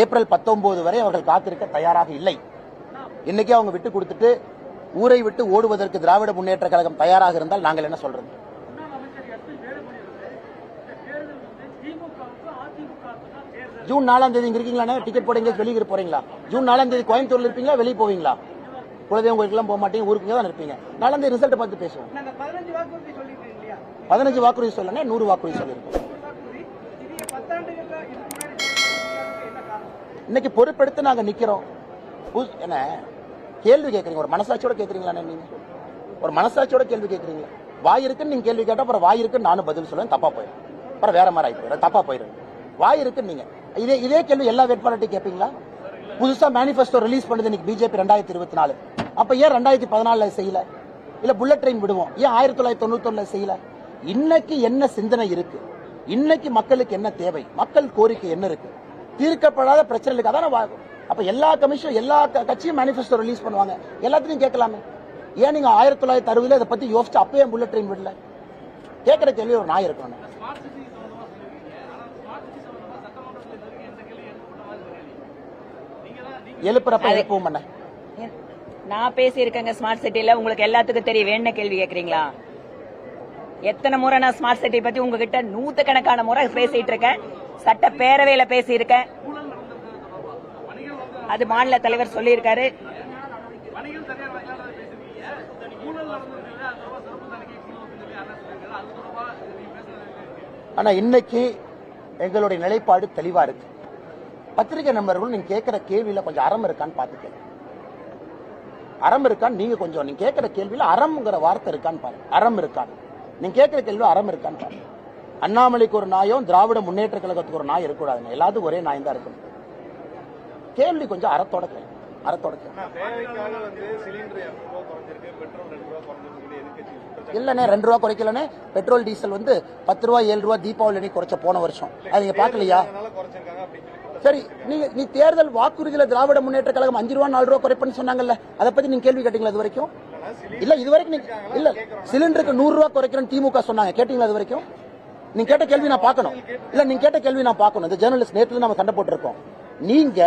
April பத்தொன்பது வரை அவர்கள் காத்திருக்க தயாராக இல்லை. இன்னைக்கு அவங்க விட்டு கொடுத்துட்டு ஊரை விட்டு ஓடுவதற்கு திராவிட முன்னேற்ற கழகம் தயாராக இருந்தால் நாங்கள் என்ன சொல்றது? ஜூன் நாலாம் தேதி இங்க இருக்கீங்களா டிக்கெட் போட எங்கேயாவது வெளியே போறீங்களா? ஜூன் நாலாம் தேதி கோயம்புத்தூர்ல இருப்பீங்களா? வெளியே போவீங்களா? குலதெய்வம் கோயிலுக்குலாம் போக மாட்டீங்க ஊருக்கு தான் இருப்பீங்க. நாலாம் தேதி ரிசல்ட் பார்த்து பேசுவோம். பதினஞ்சு வாக்குறுதி சொல்லனா நூறு வாக்குறுதி சொல்லியிருக்கோம். இன்னைக்கு பொறுப்பெடுத்து நாங்க நிக்கிறோம். புது- என்ன? கேள்வி கேட்குறீங்க ஒரு மனசாட்சியோட கேட்குறீங்களா நீங்க? ஒரு மனசாட்சியோட கேள்வி கேட்கறீங்களா வாய் இருக்குன்னு நீங்க கேள்வி கேட்டா அப்புறம் வாய் இருக்குன்னு நானும் பதில் சொல்லுவேன் தப்பா போயிடும். அப்புறம் வேற மாதிரி ஆகி போயிடும் தப்பா போயிடும். வாய் இருக்குன்னு நீங்க. இதே இதே கேள்வி எல்லா வேட்பாளர்கிட்டையும் கேட்பீங்களா புதுசா மேனிஃபெஸ்டோ ரிலீஸ் பண்ணுது இன்னைக்கு பிஜேபி ரெண்டாயிரத்தி இருபத்தி நாலு. அப்ப ஏன் ரெண்டாயிரத்தி பதினாலுல செய்யல? இல்ல புல்லட் ட்ரெயின் விடுவோம். ஏன் ஆயிரத்தி தொள்ளாயிரத்தி தொண்ணூத்தி செய்யல? இன்னைக்கு என்ன சிந்தனை இருக்கு? இன்னைக்கு மக்களுக்கு என்ன தேவை? மக்கள் கோரிக்கை என்ன இருக்கு? தீர்க்கப்படாத பிரச்சனைகளுக்கு அதான அப்ப எல்லா கமிஷன் எல்லா கட்சியும் மேனிஃபெஸ்டோ ரிலீஸ் பண்ணுவாங்க. எல்லாத்தையும் கேட்கலாமே. ஏன் நீங்க ஆயிரத்தி தொள்ளாயிரத்தி அறுபதுல இதை பத்தி யோசிச்சு அப்பயே புல்லட் ட்ரெயின் விடல? கேட்கிற கேள்வி ஒரு நாய் இருக்கணும். எழுப்புறப்ப எழுப்பவும் பண்ண நான் பேசியிருக்கேங்க ஸ்மார்ட் சிட்டில உங்களுக்கு எல்லாத்துக்கும் தெரியும். வேண கேள்வி கேக்குறீங்களா எத்தனை முறை நான் ஸ்மார்ட் சிட்டி பத்தி உங்ககிட்ட நூத்துக்கணக்கான முறை பேசிட்டு இருக்கேன். சட்டப்பேரவையில பேசியிருக்கேன். அது மாநில தலைவர் சொல்லியிருக்காரு. ஆனா இன்னைக்கு எங்களுடைய நிலைப்பாடு தெளிவா இருக்கு. பத்திரிகை நண்பர்கள் நீங்க கேட்கிற கேள்வியில கொஞ்சம் அறம் இருக்கான்னு பாத்துக்கங்க அறம் இருக்கான்னு நீங்க கொஞ்சம் நீங்க கேட்கிற கேள்வியில அறம்ங்கிற வார்த்தை இருக்கான்னு பாருங்க. அறம் இருக்கான்னு நீங்க கேட்கிற கேள்வி அறம் இருக்கான்னு பாருங்க. அண்ணாமலைக்கு ஒரு நாயும் திராவிட முன்னேற்ற கழகத்துக்கு ஒரு நாய் இருக்கக்கூடாதுங்க எல்லாத்துக்கும் ஒரே நாய் தான் இருக்கணும் கேள்வி கொஞ்சம் அறத்தோட கேள்வி அறத்தோட இல்லண்ணே ரெண்டு ரூபா குறைக்கலண்ணே. பெட்ரோல் டீசல் வந்து பத்து ரூபா ஏழு ரூபா தீபாவளி அன்னைக்கு குறைச்ச போன வருஷம். அது நீங்க பாக்கலையா சரி நீங்க நீ தேர்தல் வாக்குறுதியில திராவிட முன்னேற்ற கழகம் அஞ்சு ரூபா நாலு ரூபா குறைப்புன்னு சொன்னாங்கல்ல. அதை பத்தி நீங்க கேள்வி கேட்டீங்களா இது வரைக்கும்? இல்ல இது வரைக்கும் இல்ல சிலிண்டருக்கு நூறு ரூபா குறைக்கிறேன்னு திமுக சொன்னாங்க. கேட்டீங்களா இது வரைக்கும்? நீங்க கேட்ட கேள்வி நான் பார்க்கணும். இல்ல நீங்க கேட்ட கேள்வி நான் பார்க்கணும். இந்த ஜேர்னலிஸ்ட் நேத்துல நம்ம சண்டை போட்டிருக்கோம். நீங்க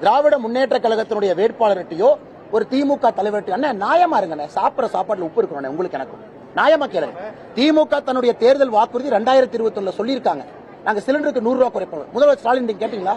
திராவிட முன்னேற்ற கழகத்தினுடைய வேட்பாளர்கிட்டயோ ஒரு திமுக தலைவர்கிட்ட அண்ணா நியாயமா இருங்கண்ணே. சாப்பிடுற சாப்பாடுல உப்பு இருக்கணும் உங்களுக்கு எனக்கும் நியாயமா கேளுங்க. திமுக தன்னுடைய தேர்தல் வாக்குறுதி ரெண்டாயிரத்தி இருபத்தி ஒண்ணுல சொல்லியிருக்காங்க. நாங்க சிலிண்டருக்கு நூறு ரூபாய் குறைப்போம். முதல்வர் ஸ்டாலின் நீங்க கேட்டீங்களா?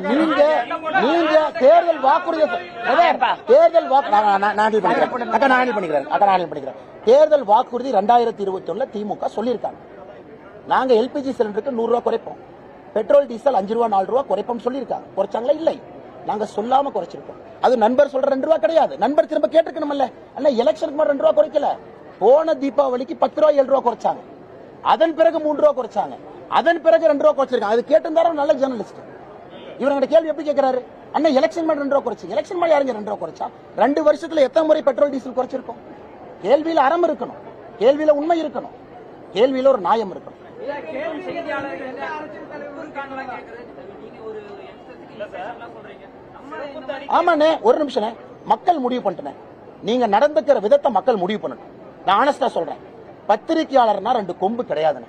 நீங்க நீங்க தேர்தல் வாக்குறுதி. தேர்தல் வாக்கு பண்ணிக்கிறேன். தேர்தல் வாக்குறுதி ரெண்டாயிரத்தி இருபத்தி ஒண்ணுல திமுக சொல்லியிருக்காங்க. நாங்க எல்பிஜி சிலிண்டருக்கு நூறு ரூபாய் குறைப்போம். பெட்ரோல் டீசல் அஞ்சு ரூபா நாலு ரூபா குறைப்போம் சொல்லியிருக்காங்க. குறைச்சாங்களா? இல்லை. நாங்க சொல்லாம குறைச்சிருக்கோம். அது நண்பர் சொல்ற ரெண்டு ரூபா கிடையாது. நண்பர் திரும்ப கேட்டுக்கணும்ல அண்ணா எலெக்ஷனுக்கு மட்டும் ரெண்டு ரூபா குறைக்கல. போன தீபாவளிக்கு பத்து ரூபா ஏழு ரூபா குறைச்சாங்க. அதன் பிறகு மூன்று ரூபா குறைச்சாங்க. அதன் பிறகு ரெண்டு ரூபா குறைச்சிருக்காங்க. அது கேட்டிருந்தாரு நல்ல ஜேர்னலிஸ்ட் இவங்க கேள்வி எப்படி கேட்கிறாரு? அண்ணா எலெக்ஷன் மாதிரி ரெண்டு ரூபா குறைச்சு. எலெக்ஷன் மாதிரி யாருங்க ரெண்டு ரூபா குறைச்சா? ரெண்டு வருஷத்துல எத்தனை முறை பெட்ரோல் டீசல் குறைச்சிருக்கோம்? கேள்வியில அறம் இருக்கணும். கேள்வியில உண்மை இருக்கணும். கேள்வியில ஒரு நியாயம் இருக்கணும். ஆமாண்ணே ஒரு நிமிஷம் மக்கள் முடிவு பண்ணிட்டேனே நீங்க நடந்துக்கிற விதத்தை மக்கள் முடிவு பண்ணட்டும் நான் ஆனஸ்டா சொல்றேன். பத்திரிகையாளர்னா ரெண்டு கொம்பு கிடையாதுண்ணே.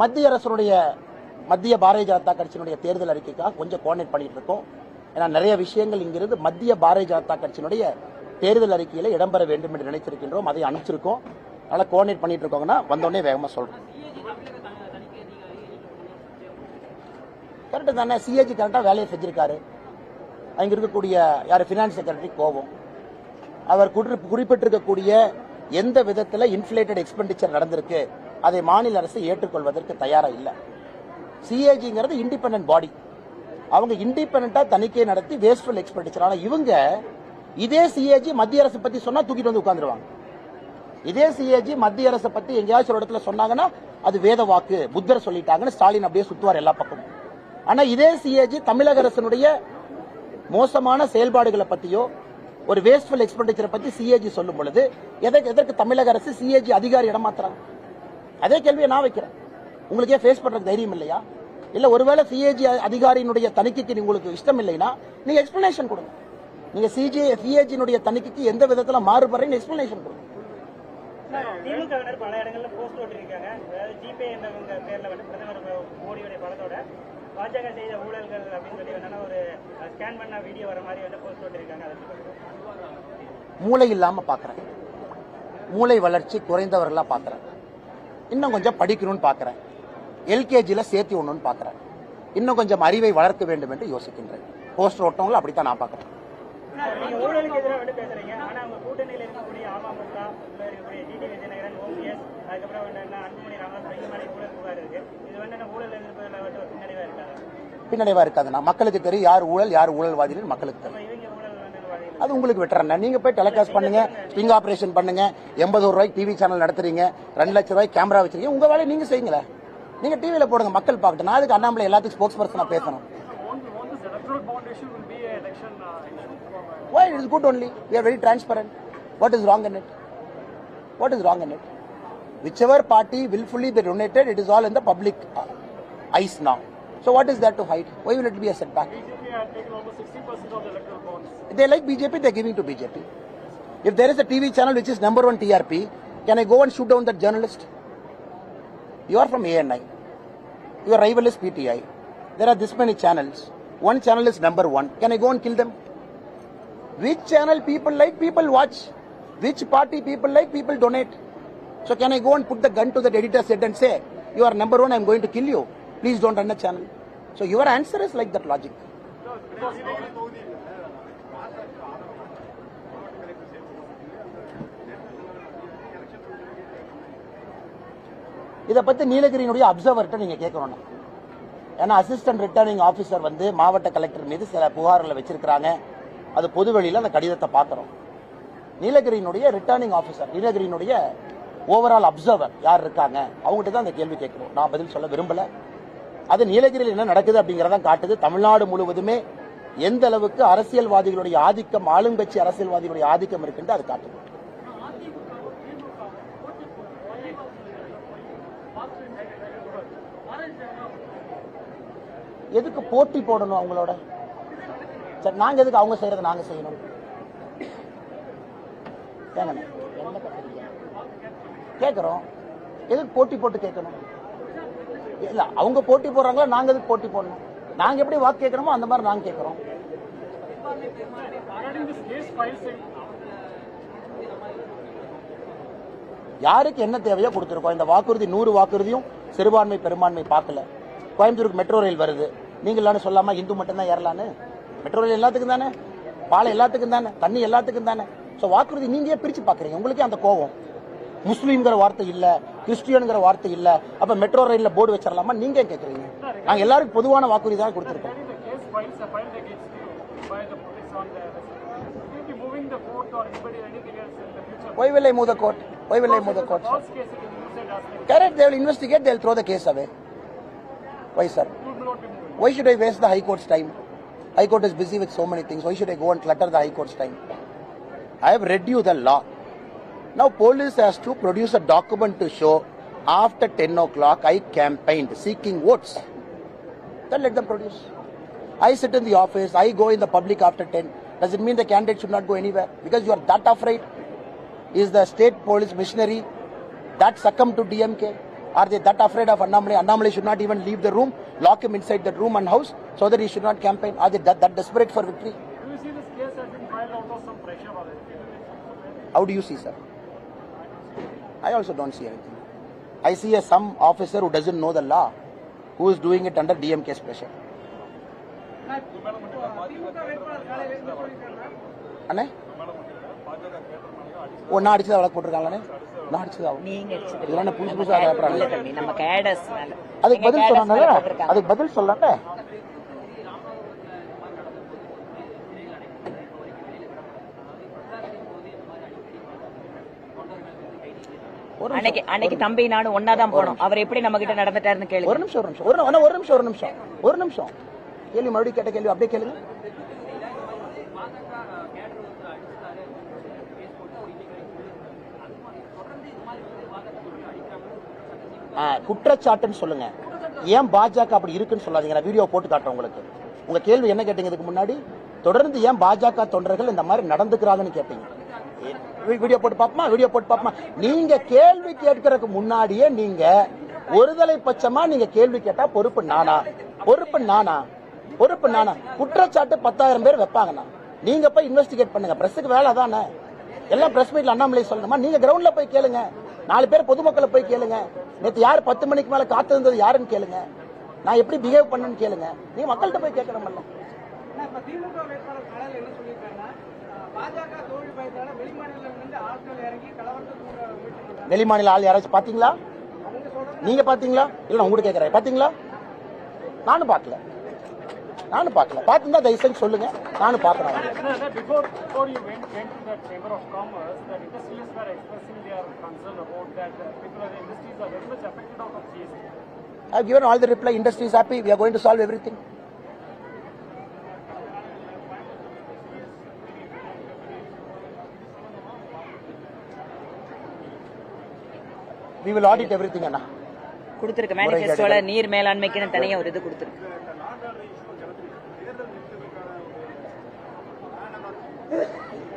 மத்திய அரசுடைய மத்திய பாரதிய ஜனதா கட்சியினுடைய தேர்தல் அறிக்கைக்காக கொஞ்சம் கோஆர்டினேட் பண்ணிட்டு இருக்கோம். ஏன்னா நிறைய விஷயங்கள் இங்கிருந்து மத்திய பாரதிய ஜனதா கட்சியினுடைய தேர்தல் அறிக்கையில இடம்பெற வேண்டும் என்று நினைச்சிருக்கின்றோம் அதை அனுப்பிச்சிருக்கோம். அதனால கோஆர்டினேட் பண்ணிட்டு இருக்கோங்கன்னா வந்தோடனே வேகமா சொல்றோம். கரெக்டு தானே. சிஏஜி கரெக்டாக வேலையை செஞ்சிருக்காரு. அங்க இருக்கக்கூடிய யார்? ஃபினான்ஸ் செக்ரட்டரி கோபம். அவர் குறிப்பிட்டிருக்கக்கூடிய எந்த விதத்தில் இன்ஃபிளேட்டட் எக்ஸ்பெண்டிச்சர் நடந்திருக்கு? அதை மாநில அரசு ஏற்றுக்கொள்வதற்கு தயாரா இல்ல. சிஏஜிங்கிறது இண்டிபெண்ட் பாடி அவங்க இண்டிபெண்டா தணிக்கை நடத்தி வேஸ்ட்ஃபுல் எக்ஸ்பெண்டிச்சர் ஆனா இவங்க இதே சிஏஜி மத்திய அரசு பத்தி சொன்னா தூக்கிட்டு வந்து உட்கார்ந்துருவாங்க. இதே சிஏஜி மத்திய அரசை பத்தி எங்கேயாச்சும் ஒரு இடத்துல சொன்னாங்கன்னா அது வேத வாக்கு புத்தர் சொல்லிட்டாங்கன்னு ஸ்டாலின் அப்படியே சுத்துவார் எல்லா பக்கமும். ஆனா இதே சிஏஜி தமிழக அரசினுடைய மோசமான செயல்பாடுகளை பத்தியோ ஒரு வேஸ்ட்ஃபுல் எக்ஸ்பெண்டிச்சரை பத்தி சிஏஜி சொல்லும் பொழுது எதற்கு எதற்கு தமிழக அரசு சிஏஜி அதிகாரி இடமாத்துறாங்க? அதே கேள்வியை நான் வைக்கிறேன். உங்களுக்கே ஃபேஸ் பண்றதுக்கு தைரியம் இல்லையா? இல்ல ஒருவேளை சிஏஜி அதிகாரியினுடைய தணிக்கைக்கு உங்களுக்கு இஷ்டம் இல்லைன்னா நீங்க எக்ஸ்பிளனேஷன் கொடுங்க. நீங்க சிஜி சிஏஜியினுடைய தணிக்கைக்கு எந்த விதத்துல மாறுபடுறீங்க எக்ஸ்பிளனேஷன் கொடுங்க. திமுகவினர் பல இடங்கள்ல போஸ்ட் ஓட்டிருக்காங்க ஜிபே என்றவங்க பேர்ல வந்து பிரதமர் மோடியுடைய படத்தோட பாஜக செய்த ஊழல்கள் அப்படின்னு சொல்லி வேணா ஒரு ஸ்கேன் பண்ண வீடியோ வர மாதிரி வந்து போஸ்ட் ஓட்டிருக்காங்க. மூளை இல்லாம பாக்குறேன். மூளை வளர்ச்சி குறைந்தவர்களா பாக்குறேன். இன்னும் கொஞ்சம் படிக்கணும்னு பாக்குறேன் எல்கேஜில சேர்த்தி ஒண்ணுன்னு பாக்குறேன் இன்னும் கொஞ்சம் அறிவை வளர்க்க வேண்டும் என்று யோசிக்கின்றேன். போஸ்டர் ஓட்டவங்களும் அப்படித்தான் நான் ஒரு பின்னடைவா இருக்காதுண்ணா. மக்களுக்கு தெரியும் யார் ஊழல் யார் ஊழல்வாதின்னு மக்களுக்கு தெரியும் இவங்க ஊழல் வந்து வழி அது உங்களுக்கு விட்டுறேன் நீங்க போய் டெலிகாஸ்ட் பண்ணுங்க ஸ்டிங் ஆபரேஷன் பண்ணுங்க எண்பது ரூபாய்க்கு டிவி சேனல் நடத்துறீங்க ரெண்டு லட்சம் ரூபாய்க்கு கேமரா வச்சிருக்கீங்க உங்க வேலையை நீங்க செய்யுங்களேன் நீங்க டிவியில போடுங்க மக்கள் பார்க்கட்டும் நான் அதுக்கு அண்ணாமலை எல்லாத்துக்கும் ஸ்போக்ஸ் பர்சனா பேசணும் Why it is good only? We are very transparent. What is wrong in it? What is wrong in it? Whichever party willfully they donated, it is all in the public uh, eyes now. So what is there to hide? Why will it be a setback? They like BJP, they're giving to BJP. If there is a TV channel which is number one TRP, can I go and shoot down that journalist? You are from ANI. Your rival is PTI. There are this many channels. One channel is number one. Can I go and kill them? Which channel people like, people watch. Which party people like, people donate. So can I go and put the gun to that editor's head and say, you are number one, I'm going to kill you. Please don't run a channel. So your answer is like that logic. இதை பத்தி நீலகிரியினுடைய அப்சர்வர்கிட்ட நீங்க கேட்கணும் ஏன்னா assistant returning officer வந்து மாவட்ட collector மீது சில புகார்களை வச்சிருக்கிறாங்க. அது பொதுவெளியில் அந்த கடிதத்தை பார்க்கிறோம். நீலகிரியினுடைய ரிட்டர்னிங் ஆஃபீஸர் நீலகிரியினுடைய ஓவரால் அப்சர்வர் யார் இருக்காங்க? அவங்ககிட்ட தான் அந்த கேள்வி கேட்கணும் நான் பதில் சொல்ல விரும்பலை. அது நீலகிரியில் என்ன நடக்குது அப்படிங்கறத காட்டுது. தமிழ்நாடு முழுவதுமே எந்த அளவுக்கு அரசியல்வாதிகளுடைய ஆதிக்கம் ஆளுங்கட்சி அரசியல்வாதிகளுடைய ஆதிக்கம் இருக்குன்னு அது காட்டுது. எதுக்கு போட்டி போடணும் அவங்களோட? சரி நாங்க எதுக்கு அவங்க செய்யறதை நாங்க செய்யணும்? ஏங்கண்ணே, கேக்குறோம். எதுக்கு போட்டி போட்டு கேட்கணும்? இல்ல அவங்க போட்டி போடுறாங்களா நாங்க எதுக்கு போட்டி போடணும்? நாங்க எப்படி வாக்கு கேட்கறோமோ அந்த மாதிரி நாங்க கேட்கறோம். யாருக்கு என்ன தேவையோ கொடுத்துருக்கோம். இந்த வாக்குறுதி நூறு வாக்குறுதியும் சிறுபான்மை பெரும்பான்மை பார்க்கல. கோயம்புத்தூருக்கு மெட்ரோ ரயில் வருது. நீங்களான்னு சொல்லாம இந்து மட்டும்தான் ஏறலான்னு? மெட்ரோ ரயில் எல்லாத்துக்கும் தானே? பாலை எல்லாத்துக்கும் தானே? தண்ணி எல்லாத்துக்கும் தானே? ஸோ வாக்குறுதி நீங்களே பிரிச்சு பாக்குறீங்க உங்களுக்கே அந்த கோவம். முஸ்லீம்ங்கிற வார்த்தை இல்லை. கிறிஸ்டியனுங்கிற வார்த்தை இல்ல அப்ப மெட்ரோ ரயில்ல போர்டு வச்சிடலாமா நீங்க கேக்குறீங்க நாங்க எல்லாருக்கும் பொதுவான வாக்குறுதி தான் கொடுத்துருக்கோம் Why will I move the court? Why will I move the court? Sir? Correct, they will investigate, they will throw the case away. Why, sir? Why should I waste the High Court's time? High Court is busy with so many things. Why should I go and clutter the High Court's time? I have read you the law. Now, police has to produce a document to show after 10 o'clock I campaigned seeking votes. Then let them produce. I sit in the office, I go in the public after 10. Does it mean the candidate should not go anywhere? Because you are that afraid? Is the state police missionary that succumb to DMK? Are they that afraid of Annamale? Annamale should not even leave the room, lock him inside that room and house so that he should not campaign. Are they that, that desperate for victory? Do you see this case has been filed out of some pressure or How do you see, sir? I also don't see anything. I see a some officer who doesn't know the law, who is doing it under DMK's pressure. அண்ணே? நான் அடிச்சதா வழக்கு போட்டிருக்காங்களே நான் அடிச்சதா? நீங்க இதெல்லாம் புதுசு புதுசா அதுக்கு பதில் சொன்னாங்க அதுக்கு பதில் சொல்லல அன்னைக்கு அன்னைக்கு தம்பி நானும் ஒன்னாதான் போனோம். அவர் எப்படி நம்ம கிட்ட நடந்துட்டாருன்னு ஒரு கேளுங்க நிமிஷம். ஒரு நிமிஷம் ஒரு ஒரு நிமிஷம் ஒரு நிமிஷம். ஒரு நிமிஷம். கேள்வி மறுபடியும் கேட்ட கேள்வி அப்படியே கேளுங்க. குற்றச்சாட்டுன்னு சொல்லுங்க. ஏன் பாஜக அப்படி இருக்குன்னு சொல்லாதீங்க. நான் வீடியோ போட்டு காட்டுறேன் உங்களுக்கு. உங்க கேள்வி என்ன கேட்டீங்க இதுக்கு முன்னாடி? தொடர்ந்து ஏன் பாஜக தொண்டர்கள் இந்த மாதிரி நடந்துக்கிறாங்கன்னு கேட்டீங்க. வீடியோ போட்டு பார்ப்போமா? வீடியோ போட்டு பார்ப்போமா? நீங்க கேள்வி கேட்கறதுக்கு முன்னாடியே நீங்க ஒருதலை பட்சமா நீங்க கேள்வி கேட்டா பொறுப்பு நானா? பொறுப்பு நானா? பொறுப்பு நானா? குற்றச்சாட்டு பத்தாயிரம் பேர் வைப்பாங்கண்ணா. நீங்க போய் இன்வெஸ்டிகேட் பண்ணுங்க. பிரஸுக்கு வேலை தானே. எல்லாம் பிரஸ் மீட்ல அண்ணாமலை சொல்லணுமா? நீங்க கிரவுண்ட்ல போய் கேளுங்க. நாலு பேர் பொதுமக்களை போய் கேளுங்க. நேற்று யார் பத்து மணிக்கு மேல காத்து இருந்தது யாருன்னு கேளுங்க. நான் எப்படி பிஹேவ் பண்ணேன்னு கேளுங்க. நீங்க மக்கள்கிட்ட போய் கேட்கணும்ல. ஆனா திமுக வேட்பாளர் என்ன பாஜக தோல்வி பயத்தால வெளிமாநில வெளிமாநில ஆள் யாராச்சும் சொல்றது நீங்க பாத்தீங்களா இல்ல நான் உங்ககிட்ட கேக்குறேன் பாத்தீங்களா நானும் பார்க்கல நானும் பார்க்கல பார்த்துருந்தா தயவு செஞ்சு சொல்லுங்க நானும் பார்க்கறேன் uh. I've given all the reply. Industry is happy. We are going to solve everything. We will audit everything, Anna. கொடுத்திருக்கு மேனிஃபெஸ்டோல நீர் மேலாண்மைக்குன்னு தனியா ஒரு இது கொடுத்திருக்கு.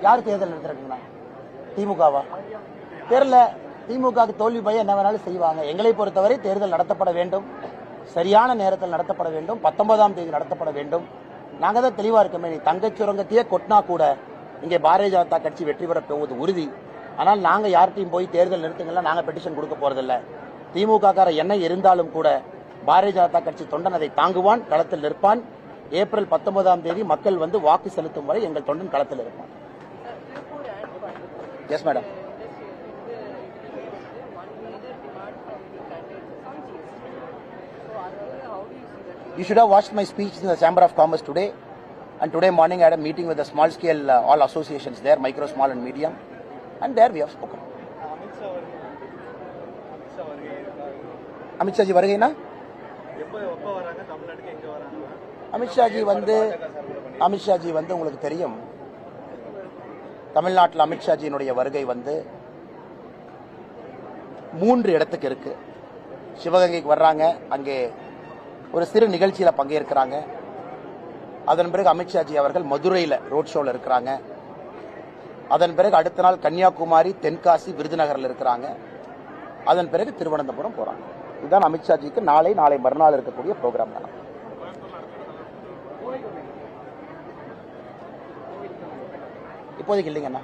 யார் தேர்தல் நடத்துறாங்கண்ணா திமுகவா? தெரியல. திமுக தோல்வி பயம் என்ன வேணாலும் செய்வாங்க. எங்களை பொறுத்தவரை தேர்தல் நடத்தப்பட வேண்டும். சரியான நேரத்தில் நடத்தப்பட வேண்டும். பத்தொன்பதாம் தேதி நடத்தப்பட வேண்டும். நாங்க தான் தெளிவா இருக்கோமே. தங்கச் சுரங்கத்தையே கொட்டினா கூட இங்கே பாரதிய ஜனதா கட்சி வெற்றி பெற போவது உறுதி. ஆனால் நாங்கள் யார்கிட்டையும் போய் தேர்தல் நிறுத்துங்கள்ல நாங்கள் பெட்டிஷன் கொடுக்க போறதில்ல திமுக கார என்ன இருந்தாலும் கூட பாரதிய ஜனதா கட்சி தொண்டன் அதை தாங்குவான் களத்தில் நிற்பான் ஏப்ரல் பத்தொன்பதாம் தேதி மக்கள் வந்து வாக்கு செலுத்தும் வரை எங்கள் தொண்டன் களத்தில் இருப்பான் yes madam You should have watched my speech in the Chamber of Commerce today. And today morning I had a meeting with the small scale uh, all associations there, micro, small and medium. And there we have spoken Amit Shah ji வருகைனா? அமித்ஷாஜி வந்து அமித்ஷாஜி வந்து உங்களுக்கு தெரியும். தமிழ்நாட்டில் அமித்ஷாஜியினுடைய வருகை வந்து மூன்று இடத்துக்கு இருக்கு. சிவகங்கைக்கு வர்றாங்க. அங்கே ஒரு சிறு நிகழ்ச்சியில் பங்கேற்கிறாங்க. அதன் பிறகு அமித்ஷாஜி அவர்கள் மதுரையில் ரோட் ஷோவில் இருக்கிறாங்க. அதன் பிறகு அடுத்த நாள் கன்னியாகுமரி தென்காசி விருதுநகரில் இருக்கிறாங்க. அதன் பிறகு திருவனந்தபுரம் போறாங்க. இதுதான் அமித்ஷாஜிக்கு நாளை நாளை மறுநாள் இருக்கக்கூடிய ப்ரோக்ராம் தான். இப்போதைக்கு இல்லைங்கண்ணா